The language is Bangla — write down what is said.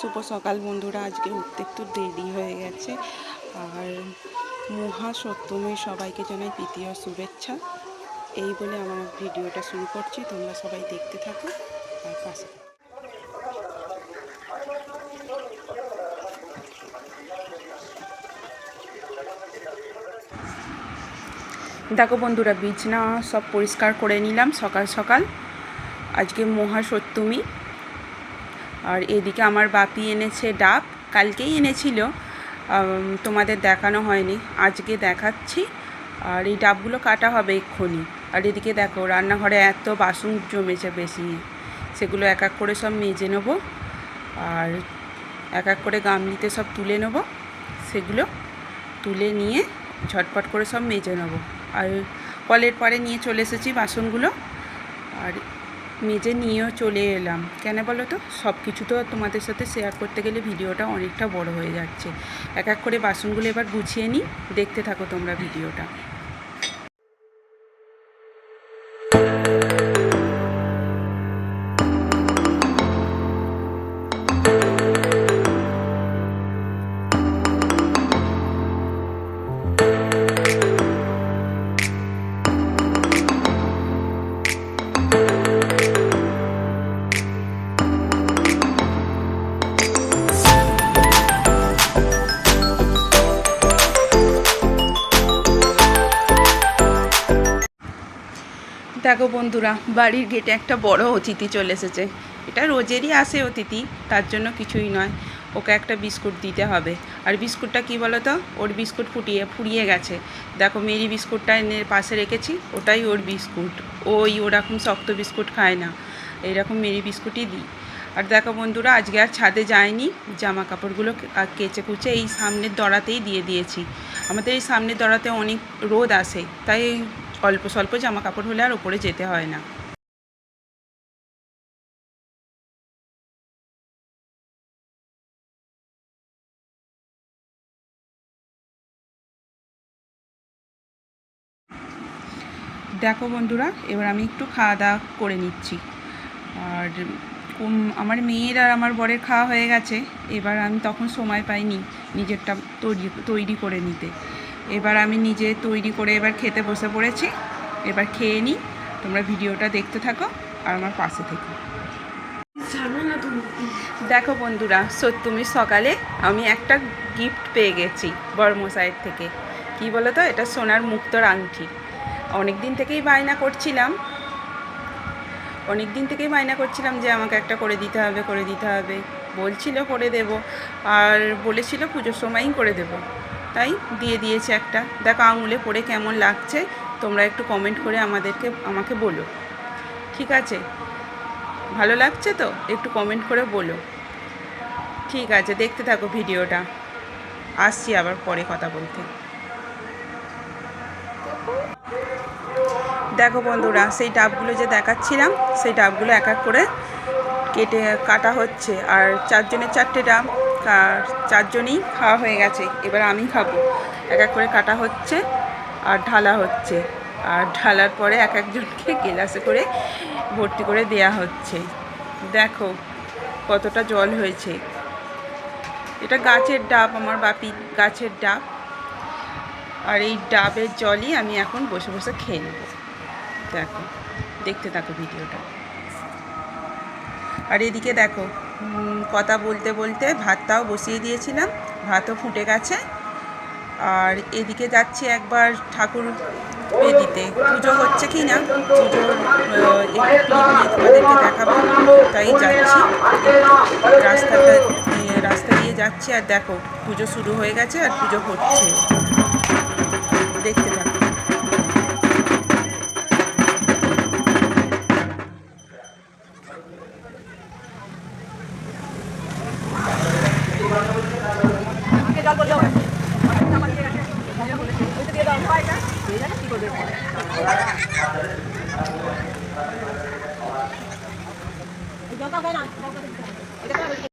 শুভ সকাল বন্ধুরা। আজকে উঠতে একটু দেরি হয়ে গেছে। আর মহা সপ্তমী সবাইকে জানাই তৃতীয় শুভেচ্ছা। এই বলে আমার ভিডিওটা শুরু করছি। তোমরা সবাই দেখতে থাকো আর পাশে দেখো বন্ধুরা, বিছনা সব পরিষ্কার করে নিলাম সকাল সকাল। আজকে মহা সপ্তমী আর এদিকে আমার বাপি এনেছে ডাব, কালকেই এনেছিল। তোমাদের দেখানো হয়নি, আজকে দেখাচ্ছি। আর এই ডাবগুলো কাটা হবে এক্ষুনি। আর এদিকে দেখো, রান্নাঘরে এত বাসন জমেছে বেশি। সেগুলো এক এক করে সব মেজে নেব। আর এক এক করে গামলিতে সব তুলে নেব। সেগুলো তুলে নিয়ে ঝটপট করে সব মেজে নেব। আর কলের পরে নিয়ে চলে এসেছি বাসনগুলো। আর মেজে নিয়েও চলে এলাম। কেন বলো তো? সব কিছু তো তোমাদের সাথে শেয়ার করতে গেলে ভিডিওটা অনেকটা বড় হয়ে যাচ্ছে। এক এক করে বাসনগুলো এবার গুছিয়ে নিই। দেখতে থাকো তোমরা ভিডিওটা। দেখো বন্ধুরা, বাড়ির গেটে একটা বড় অতিথি চলে এসেছে। এটা রোজেরই আসে অতিথি, তার জন্য কিছুই নয়। ওকে একটা বিস্কুট দিতে হবে। আর বিস্কুটটা কি বলো তো ওর বিস্কুট ফুটিয়ে, ফুরিয়ে গেছে। দেখো, মেরি বিস্কুটটা এনে পাশে রেখেছি, ওটাই ওর বিস্কুট। ওই ওরকম শক্ত বিস্কুট খায় না। এইরকম মেরি বিস্কুটই দিই। আর দেখো বন্ধুরা, আজকে আর ছাদে যায়নি। জামা কাপড়গুলো কেচে কুচে এই সামনের দড়াতেই দিয়ে দিয়েছি। আমাদের এই সামনের দড়াতে অনেক রোদ আসে, তাই অল্প স্বল্প জামা কাপড় হলে আর ওপরে যেতে হয় না। দেখো বন্ধুরা, এবার আমি একটু খাওয়া দাওয়া করে নিচ্ছি। আর আমার মেয়ের আর আমার বরের খাওয়া হয়ে গেছে, এবার আমি তখন সময় পাইনি নিজেরটা তৈরি তৈরি করে নিতে। এবার আমি নিজে তৈরি করে এবার খেতে বসে পড়েছি। এবার খেয়ে নিই। তোমরা ভিডিওটা দেখতে থাকো আর আমার পাশে থেকো। দেখো বন্ধুরা সত্যমির সকালে আমি একটা গিফট পেয়ে গেছি বর্মসাইড থেকে। কি বলো তো এটা সোনার মুক্তর আংটি। অনেক দিন থেকেই বায়না করছিলাম। অনেক দিন থেকেই বায়না করছিলাম যে আমাকে একটা করে দিতে হবে করে দিতে হবে। বলছিল করে দেব। আর বলেছিল পুজোর সময়ই করে দেব। তাই দিয়ে দিয়েছে একটা। দেখো আঙুলে পড়ে কেমন লাগছে, তোমরা একটু কমেন্ট করে আমাদেরকে, আমাকে বলো। ঠিক আছে? ভালো লাগছে তো? একটু কমেন্ট করে বলো। ঠিক আছে, দেখতে থাকো ভিডিওটা। আসছি আবার পরে কথা বলতে। দেখো বন্ধুরা, সেই ডাবগুলো যে দেখাচ্ছিলাম, সেই ডাবগুলো এক এক করে কেটে কাটা হচ্ছে। আর চারজনের চারটে ডাব চারজনই খাওয়া হয়ে গেছে। এবার আমি খাব। এক এক করে কাটা হচ্ছে আর ঢালা হচ্ছে। আর ঢালার পরে এক একজনকে গেলাসে করে ভর্তি করে দেয়া হচ্ছে। দেখো কতটা জল হয়েছে। এটা গাছের ডাব আমার বাপি, গাছের ডাব। আর এই ডাবের জলই আমি এখন বসে বসে খেয়ে নেব। দেখো, দেখতে থাকো ভিডিওটা। আর এদিকে দেখো কথা বলতে বলতে ভাতটাও বসিয়ে দিয়েছিলাম, ভাতও ফুটে গেছে। আর এদিকে যাচ্ছি একবার ঠাকুর দিতে। পুজো হচ্ছে কি না? পুজোর তোমাদেরকে দেখাবো। তাই যাচ্ছি। রাস্তাটা রাস্তা দিয়ে যাচ্ছি আর দেখো, পুজো শুরু হয়ে গেছে আর পুজো হচ্ছে। দেখতে থাকো। না